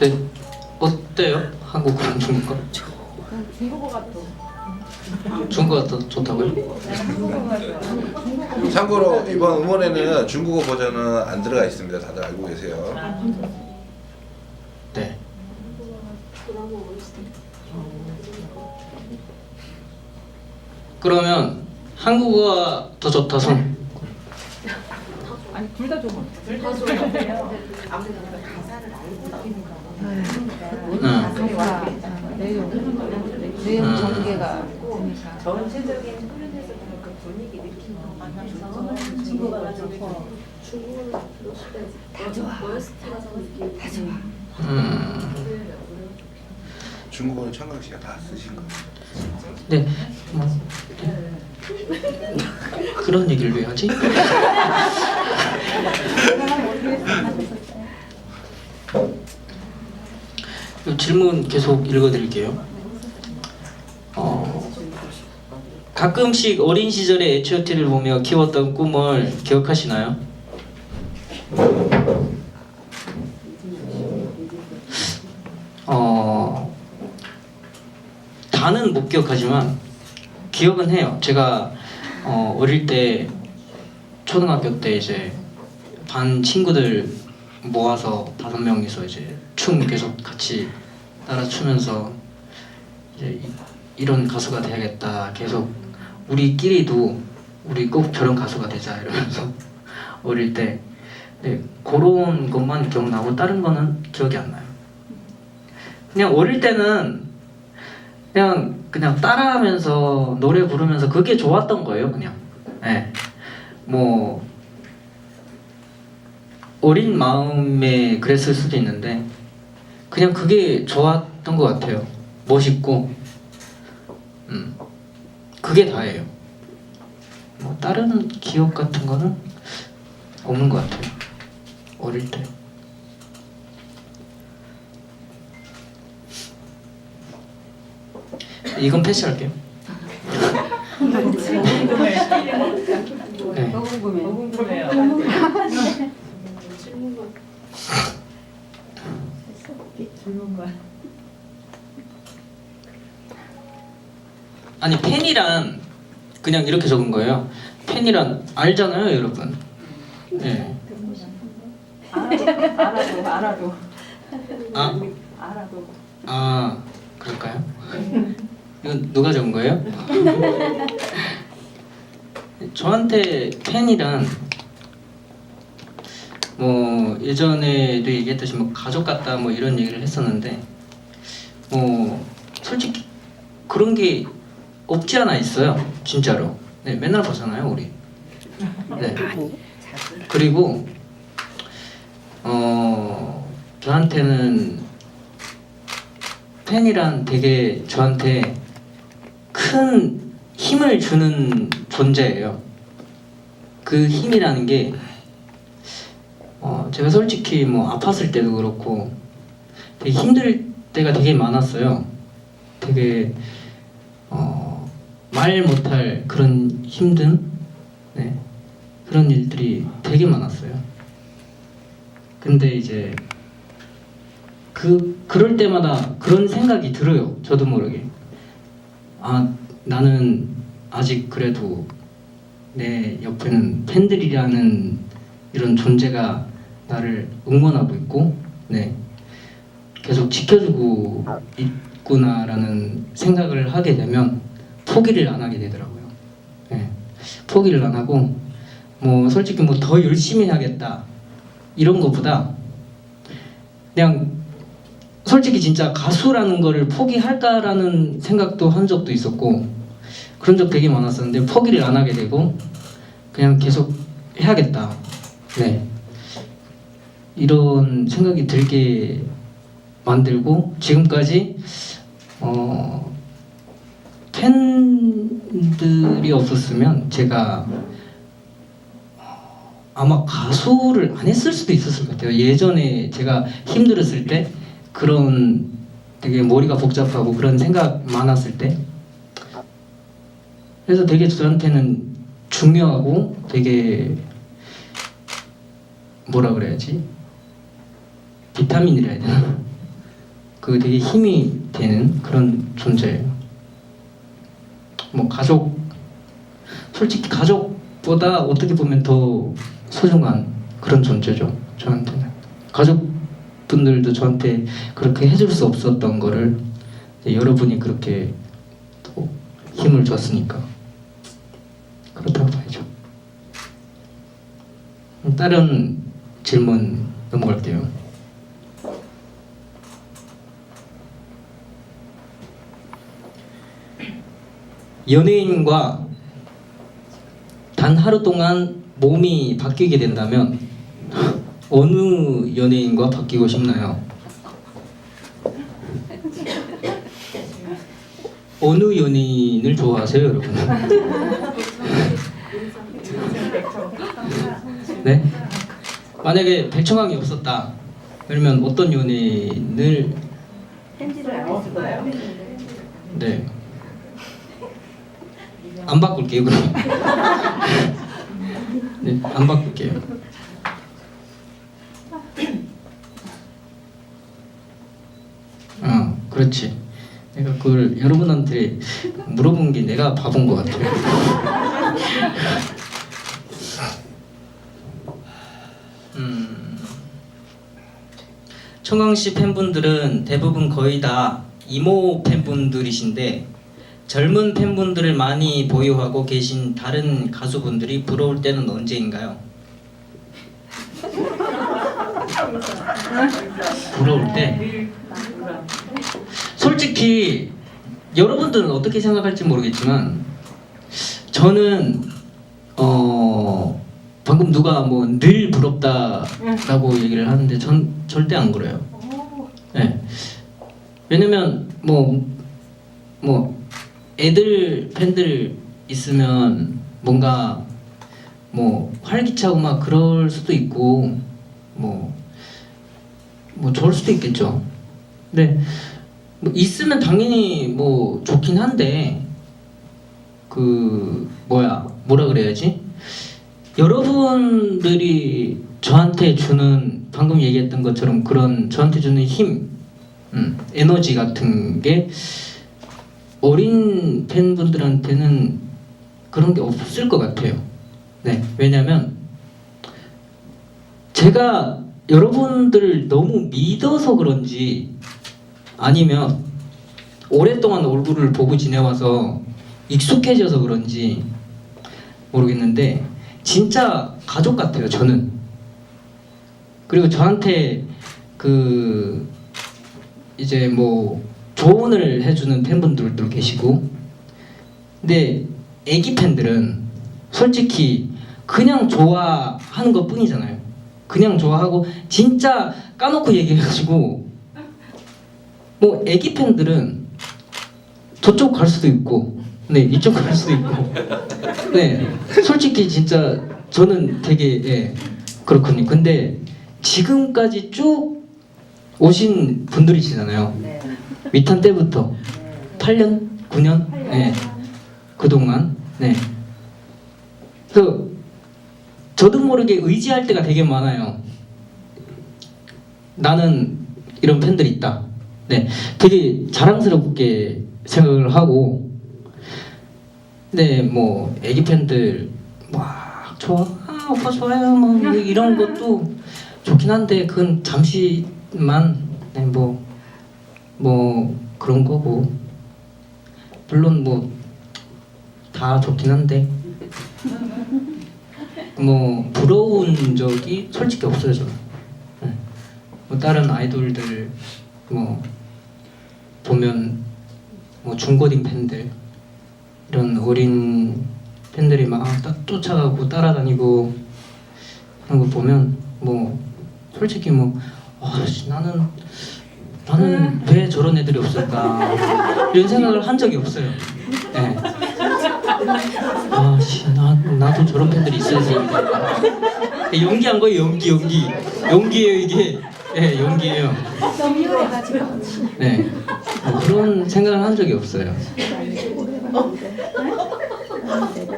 네 어때요? 한국어랑 중국어? 중국어가 또 중국어가 더 좋다고요? 참고로 이번 음원에는 중국어 버전은 안 들어가 있습니다. 다들 알고 계세요. 네. 그러면 한국어가 더 좋다 손. 아니 둘 다 좋아. 둘다 응. 가사 내 내용. 전개가. 전체적인 그 분위기 친구가 좋고 중국어는 좋아. 다 좋아. 음. 청강 씨가 다 쓰신 거예요. 네. 뭐, 네. 그런 얘기를 왜 하지? 이 질문 계속 읽어드릴게요. 어, 가끔씩 어린 시절의 H.O.T를 보며 키웠던 꿈을 기억하시나요? 어, 다는 못 기억하지만 기억은 해요. 제가 어, 어릴 때 초등학교 때 이제 반 친구들 모아서 다섯 명이서 이제 춤 계속 같이 따라 추면서 이제 이, 이런 가수가 돼야겠다. 계속 우리끼리도 우리 꼭 저런 가수가 되자 이러면서 어릴 때 네, 그런 것만 기억나고 다른 거는 기억이 안 나요. 그냥 어릴 때는 그냥 그냥 따라하면서 노래 부르면서 그게 좋았던 거예요 그냥 예. 뭐 어린 마음에 그랬을 수도 있는데 그냥 그게 좋았던 것 같아요. 멋있고. 음. 그게 다예요. 뭐 다른 기억 같은 거는 없는 것 같아요. 어릴 때. 이건 패스할게요 네. 너 궁금해. 궁금해요. 질문만. 질문관. 아니 팬이란 그냥 이렇게 적은 거예요. 팬이란 알잖아요, 여러분. 네. 알아도 알아도 아, 알아도 아 그럴까요? 이건 누가 적은 거예요? 저한테 팬이란 뭐 예전에도 얘기했듯이 뭐 가족 같다 뭐 이런 얘기를 했었는데 뭐 솔직히 그런 게 없지 않아 있어요 진짜로. 네 맨날 보잖아요 우리. 네. 그리고 어 저한테는 팬이란 되게 저한테 큰 힘을 주는 존재예요. 그 힘이라는 게 어, 제가 솔직히 뭐 아팠을 때도 그렇고 되게 힘들 때가 되게 많았어요. 되게 어, 말 못할 그런 힘든 네, 그런 일들이 되게 많았어요. 근데 이제 그 그럴 때마다 그런 생각이 들어요. 저도 모르게. 아 나는 아직 그래도 내 옆에는 팬들이라는 이런 존재가 나를 응원하고 있고, 네 계속 지켜주고 있구나라는 생각을 하게 되면 포기를 안 하게 되더라고요. 네, 포기를 안 하고 뭐 솔직히 뭐 더 열심히 해야겠다 이런 것보다 그냥 솔직히 진짜 가수라는 거를 포기할까라는 생각도 한 적도 있었고 그런 적 되게 많았었는데 포기를 안 하게 되고 그냥 계속 해야겠다. 네. 이런 생각이 들게 만들고 지금까지 어 팬들이 없었으면 제가 아마 가수를 안 했을 수도 있었을 것 같아요. 예전에 제가 힘들었을 때 그런 되게 머리가 복잡하고 그런 생각 많았을 때 그래서 되게 저한테는 중요하고 되게 뭐라 그래야지 비타민이라 해야 되나? 그 되게 힘이 되는 그런 존재예요. 뭐 가족 솔직히 가족보다 어떻게 보면 더 소중한 그런 존재죠 저한테는. 가족분들도 저한테 그렇게 해줄 수 없었던 거를 여러분이 그렇게 또 힘을 줬으니까 그렇다고 봐야죠. 다른 질문 넘어갈게요 연예인과 단 하루 동안 몸이 바뀌게 된다면 어느 연예인과 바뀌고 싶나요? 어느 연예인을 좋아하세요, 여러분? 네? 만약에 백청왕이 없었다. 그러면 어떤 연예인을. 네. 안 바꿀게요, 그럼. 네, 안 바꿀게요. 아, 그렇지. 내가 그걸 여러분한테 물어본 게 내가 바본 것 같아요. 음, 청강 씨 팬분들은 대부분 거의 다 이모 팬분들이신데 젊은 팬분들을 많이 보유하고 계신 다른 가수분들이 부러울 때는 언제인가요? 부러울 때? 솔직히 여러분들은 어떻게 생각할지 모르겠지만 저는 어 방금 누가 뭐 늘 부럽다라고 얘기를 하는데 전 절대 안 그래요. 네. 왜냐면 뭐뭐 애들 팬들 있으면 뭔가 뭐 활기차고 막 그럴 수도 있고 뭐뭐 좋을 수도 있겠죠. 근데 뭐 있으면 당연히 뭐 좋긴 한데 그 뭐야 뭐라 그래야지 여러분들이 저한테 주는 방금 얘기했던 것처럼 그런 저한테 주는 힘, 음, 에너지 같은 게 어린 팬분들한테는 그런 게 없을 것 같아요. 네, 왜냐면 제가 여러분들을 너무 믿어서 그런지 아니면 오랫동안 얼굴을 보고 지내와서 익숙해져서 그런지 모르겠는데 진짜 가족 같아요 저는 그리고 저한테 그 이제 뭐 조언을 해주는 팬분들도 계시고. 근데 애기 팬들은 솔직히 그냥 좋아하는 것 뿐이잖아요. 그냥 좋아하고 진짜 까놓고 얘기해가지고 뭐 애기 팬들은 저쪽 갈 수도 있고 네 이쪽 갈 수도 있고. 네 솔직히 진짜 저는 되게 예, 그렇거든요. 근데 지금까지 쭉 오신 분들이시잖아요. 네. 위탄 때부터 8년? 9년? 네. 그동안. 네. 그래서 저도 모르게 의지할 때가 되게 많아요. 나는 이런 팬들이 있다. 네. 되게 자랑스럽게 생각을 하고. 네, 뭐 애기 팬들 막 좋아, 아 오빠 좋아요, 뭐 이런 것도 좋긴 한데 그건 잠시만, 네, 뭐, 뭐 그런 거고 물론 뭐 다 좋긴 한데 뭐 부러운 적이 솔직히 없어요 저는. 네. 뭐 다른 아이돌들 뭐 보면 뭐 중고딩 팬들 이런 어린 팬들이 막 따- 쫓아가고 따라다니고 그런 거 보면 뭐 솔직히 뭐 아, 씨, 나는 나는 왜 저런 애들이 없을까 이런 생각을 한 적이 없어요. 네. 아, 씨, 나 나도 저런 팬들이 있어야 되는데 연기한 거예요 연기 연기 연기예요 이게 예 연기예요. 너무 유해가지고. 네뭐 그런 생각을 한 적이 없어요.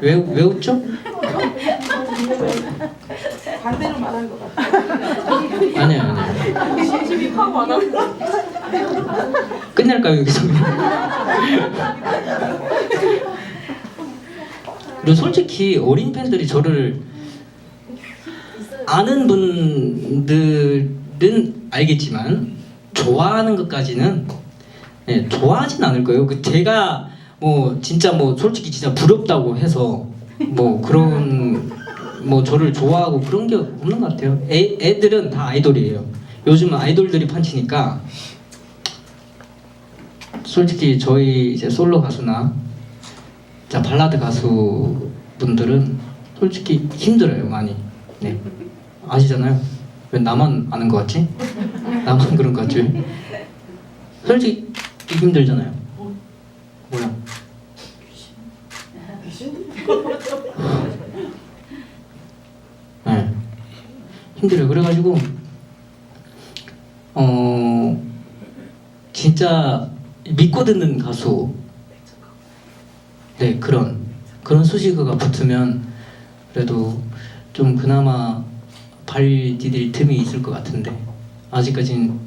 왜, 왜 웃죠? 반대로 말한 것 같아. 아니에요, 아니에요. 심심이 파악 안 하는 끝낼까요 여기서? 그리고 솔직히 어린 팬들이 저를 아는 분들은 알겠지만 좋아하는 것까지는 예, 좋아하진 않을 거예요. 그 제가 뭐 진짜 뭐 솔직히 진짜 부럽다고 해서 뭐 그런 뭐 저를 좋아하고 그런 게 없는 것 같아요. 애, 애들은 다 아이돌이에요. 요즘은 아이돌들이 판치니까 솔직히 저희 이제 솔로 가수나 자 발라드 가수 분들은 솔직히 힘들어요 많이. 네 아시잖아요. 왜 나만 아는 것 같지? 나만 그런 것 같지? 솔직히 힘들잖아요. 뭐야? 네 힘들어요. 그래가지고 어 진짜 믿고 듣는 가수. 네 그런 그런 수식어가 붙으면 그래도 좀 그나마 발 디딜 틈이 있을 것 같은데. 아직까진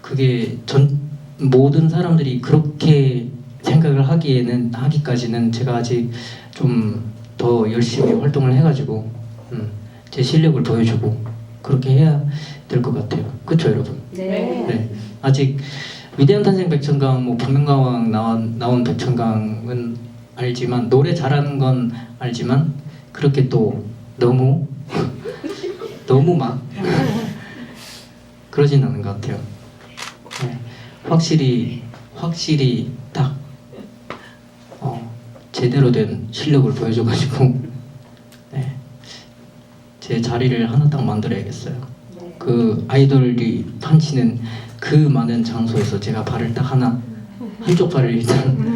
그게 전 모든 사람들이 그렇게 생각을 하기에는 하기까지는 제가 아직 좀 더 열심히 활동을 해가지고 음, 제 실력을 보여주고 그렇게 해야 될 것 같아요. 그렇죠 여러분? 네. 네. 아직 위대한 탄생 백천강, 뭐 복면가왕 나온 나온 백천강은 알지만 노래 잘하는 건 알지만 그렇게 또 너무 너무 막 그러진 않은 것 같아요. 네. 확실히 확실히 딱 어, 제대로 된 실력을 보여줘가지고 네. 제 자리를 하나 딱 만들어야겠어요. 그 아이돌이 판치는 그 많은 장소에서 제가 발을 딱 하나 한쪽 발을 일단